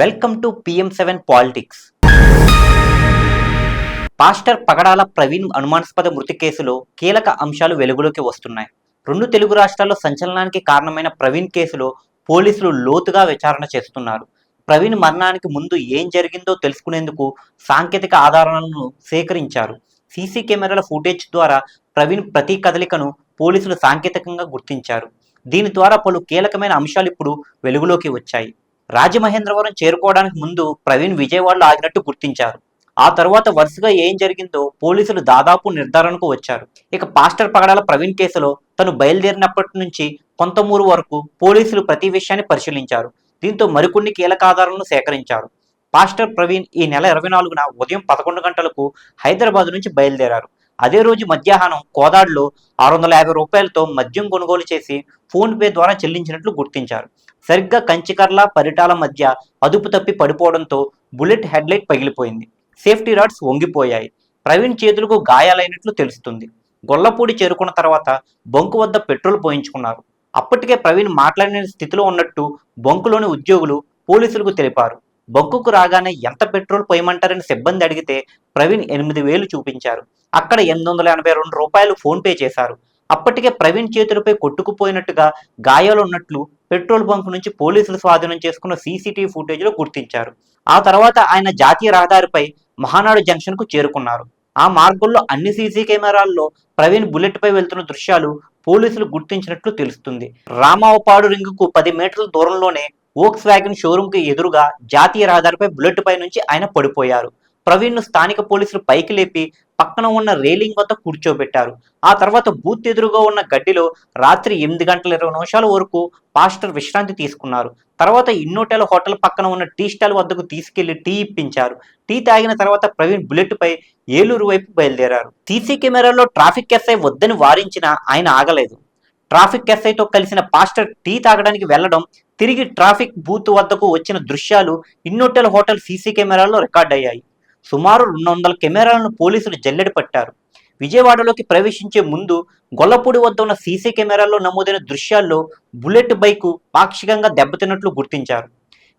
Welcome to PM seven politics. Pastor Pagadala Praveen అనుమానాస్పద మృతి కేసులో కీలక అంశాలు వెలుగులోకి వస్తున్నాయి. రెండు తెలుగు రాష్ట్రాల్లో సంచలనానికి కారణమైన ప్రవీణ్ కేసులో పోలీసులు లోతుగా విచారణ చేస్తున్నారు. ప్రవీణ్ మరణానికి ముందు ఏం జరిగిందో తెలుసుకునేందుకు సాంకేతిక ఆధారాలను సేకరించారు. సీసీ కెమెరాల ఫుటేజ్ ద్వారా ప్రవీణ్ ప్రతి కదలికను పోలీసులు సాంకేతికంగా గుర్తించారు. దీని ద్వారా పలు కీలకమైన అంశాలు ఇప్పుడు వెలుగులోకి వచ్చాయి. రాజమహేంద్రవరం చేరుకోవడానికి ముందు ప్రవీణ్ విజయవాడలో ఆగినట్టు గుర్తించారు. ఆ తర్వాత వరుసగా ఏం జరిగిందో పోలీసులు దాదాపు నిర్ధారణకు వచ్చారు. ఇక పాస్టర్ పగడాల ప్రవీణ్ కేసులో తను బయలుదేరినప్పటి నుంచి కొంతమూరు వరకు పోలీసులు ప్రతి విషయాన్ని పరిశీలించారు. దీంతో మరికొన్ని కీలక ఆధారాలను సేకరించారు. పాస్టర్ ప్రవీణ్ ఈ నెల ఇరవై నాలుగున ఉదయం పదకొండు గంటలకు హైదరాబాద్ నుంచి బయలుదేరారు. అదే రోజు మధ్యాహ్నం కోదాడులో ఆరు వందల యాభై రూపాయలతో మద్యం కొనుగోలు చేసి ఫోన్ పే ద్వారా చెల్లించినట్లు గుర్తించారు. సరిగ్గా కంచికర్ల పరిటాల మధ్య అదుపు తప్పి పడిపోవడంతో బుల్లెట్ హెడ్లైట్ పగిలిపోయింది. సేఫ్టీ రాడ్స్ వంగిపోయాయి. ప్రవీణ్ చేతులకు గాయాలైనట్లు తెలుస్తుంది. గొల్లపూడి చేరుకున్న తర్వాత బొంకు వద్ద పెట్రోల్ పోయించుకున్నారు. అప్పటికే ప్రవీణ్ మాట్లాడిన స్థితిలో ఉన్నట్టు బొంకులోని ఉద్యోగులు పోలీసులకు తెలిపారు. బొంకుకు రాగానే ఎంత పెట్రోల్ పోయమంటారని సిబ్బంది అడిగితే ప్రవీణ్ ఎనిమిది వేలు చూపించారు. అక్కడ ఎనిమిది వందల ఎనభై రెండు రూపాయలు ఫోన్ పే చేశారు. అప్పటికే ప్రవీణ్ చేతులపై కొట్టుకుపోయినట్టుగా గాయాలు ఉన్నట్లు పెట్రోల్ బంక్ నుంచి పోలీసులు స్వాధీనం చేసుకున్న సీసీటీవీ ఫుటేజ్లో గుర్తించారు. ఆ తర్వాత ఆయన జాతీయ రహదారిపై మహానాడు జంక్షన్కు చేరుకున్నారు. ఆ మార్గంలో అన్ని సీసీ కెమెరాల్లో ప్రవీణ్ బుల్లెట్ పై వెళ్తున్న దృశ్యాలు పోలీసులు గుర్తించినట్లు తెలుస్తుంది. రామావపాడు రింగుకు పది మీటర్ల దూరంలోనే ఓక్స్ వ్యాగన్ షోరూమ్కి ఎదురుగా జాతీయ రహదారిపై బుల్లెట్ పై నుంచి ఆయన పడిపోయారు. ప్రవీణ్ను స్థానిక పోలీసులు పైకి లేపి పక్కన ఉన్న రేలింగ్ వద్ద కూర్చోబెట్టారు. ఆ తర్వాత బూత్ ఎదురుగా ఉన్న గడ్డిలో రాత్రి ఎనిమిది గంటల ఇరవై నిమిషాల వరకు పాస్టర్ విశ్రాంతి తీసుకున్నారు. తర్వాత ఇన్నోటెల్ హోటల్ పక్కన ఉన్న టీ స్టాల్ వద్దకు తీసుకెళ్ళి టీ ఇప్పించారు. టీ తాగిన తర్వాత ప్రవీణ్ బుల్లెట్ పై ఏలూరు వైపు బయలుదేరారు. సీసీ కెమెరాలో ట్రాఫిక్ ఎస్ఐ వద్దని వారించినా ఆయన ఆగలేదు. ట్రాఫిక్ ఎస్ఐతో కలిసిన పాస్టర్ టీ తాగడానికి వెళ్ళడం తిరిగి ట్రాఫిక్ బూత్ వద్దకు వచ్చిన దృశ్యాలు ఇన్నోటెల్ హోటల్ సీసీ కెమెరాలో రికార్డ్ అయ్యాయి. సుమారు రెండు వందల కెమెరాలను పోలీసులు జల్లెడ పట్టారు. విజయవాడలోకి ప్రవేశించే ముందు గొల్లపూడి వద్ద ఉన్న సీసీ కెమెరాల్లో నమోదైన దృశ్యాల్లో బుల్లెట్ బైకు పాక్షికంగా దెబ్బతిన్నట్లు గుర్తించారు.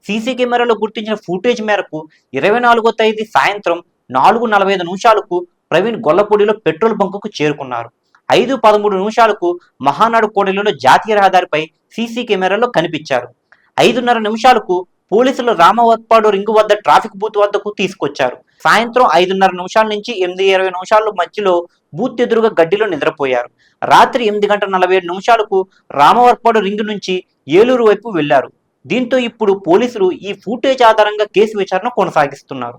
సీసీ కెమెరాలో గుర్తించిన ఫుటేజ్ మేరకు ఇరవై నాలుగో తేదీ సాయంత్రం నాలుగు నలభై ఐదు నిమిషాలకు ప్రవీణ్ గొల్లపూడిలో పెట్రోల్ బంకుకు చేరుకున్నారు. ఐదు పదమూడు నిమిషాలకు మహానాడు కోడలిలో జాతీయ రహదారిపై సీసీ కెమెరాలో కనిపించారు. ఐదున్నర నిమిషాలకు పోలీసులు రామవత్పాడు రింగు వద్ద ట్రాఫిక్ బూత్ వద్దకు తీసుకొచ్చారు. సాయంత్రం ఐదున్నర నిమిషాల నుంచి ఎనిమిది ఇరవై నిమిషాల మధ్యలో బూత్ ఎదురుగా గడ్డిలో నిద్రపోయారు. రాత్రి ఎనిమిది గంటల నలభై ఏడు నిమిషాలకు రామవర్పాడు రింగు నుంచి ఏలూరు వైపు వెళ్ళారు దీంతో ఇప్పుడు పోలీసులు ఈ ఫుటేజ్ ఆధారంగా కేసు విచారణ కొనసాగిస్తున్నారు.